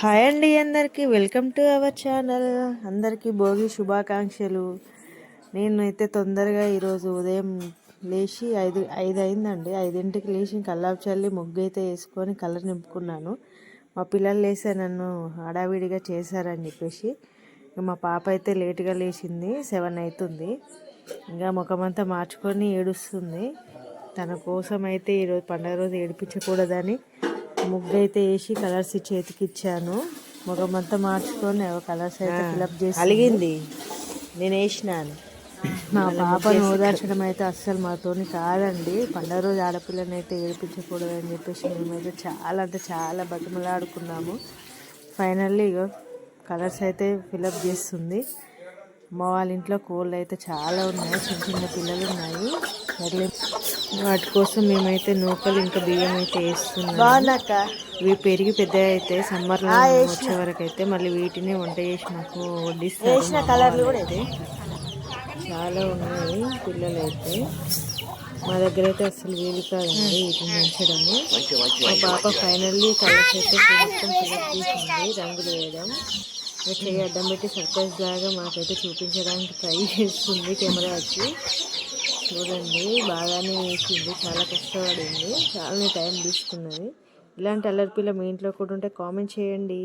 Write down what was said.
Hi అండి అందరికీ. Welcome to our channel. అందరికీ భోగి శుభాకాంక్షలు. నేనైతే తొందరగా ఈరోజు ఉదయం లేచి ఐదు ఐదు అయిందండి. ఐదింటికి లేచి కల్లాపు చల్లి ముగ్గు అయితే వేసుకొని కలర్ నింపుకున్నాను. మా పిల్లలు లేసే నన్ను హడావిడిగా చేశారని చెప్పేసి మా పాప అయితే లేటుగా లేచింది. సెవెన్ అవుతుంది ఇంకా ముఖమంతా మార్చుకొని ఏడుస్తుంది. తన కోసం అయితే ఈరోజు పండగ రోజు ఏడిపించకూడదని ముగ్గు అయితే వేసి కలర్స్ చేతికి ఇచ్చాను. ముఖమంతా మార్చుకొని కలర్స్ అయితే ఫిలప్ చేసి అలిగింది. నేను వేసినాను. మా పాపను ఓదార్చడం అయితే అస్సలు మాతోని కాదండి. పండగ రోజు ఆడపిల్లని అయితే ఏడిపించకూడదు అని చెప్పేసి మేమైతే చాలా అంటే చాలా బతిమలాడుకున్నాము. ఫైనల్లీ ఇగో కలర్స్ అయితే ఫిలప్ చేస్తుంది. మా వాళ్ళ ఇంట్లో కోళ్ళు అయితే చాలా ఉన్నాయి. చిన్న చిన్న పిల్లలు ఉన్నాయి. వాటి కోసం మేమైతే నూకలు ఇంకా బియ్యం అయితే బాగున్నాక ఇవి పెరిగి పెద్ద అయితే సమ్మర్లో వచ్చే వరకు అయితే మళ్ళీ వీటిని వంట చేసి మాకు వడ్డిస్తారు. కలర్లు కూడా అయితే. చాలా ఉన్నాయి పిల్లలు అయితే మా దగ్గర అయితే అసలు వీలు కాదండి వీటిని పెంచడము మా పాప ఫైనల్లీ కలర్స్ అయితే రంగులు వేయడం. వచ్చి అడ్డం పెట్టి సర్ప్రైజ్ లాగా మాకైతే చూపించడానికి ట్రై చేస్తుంది కెమెరా వచ్చి. చూడండి బాగానే వేసింది చాలా కష్టపడింది చాలా టైం తీసుకున్నది. ఇలాంటి అల్లరి పిల్ల మీ ఇంట్లో కూడా ఉంటే కామెంట్ చేయండి.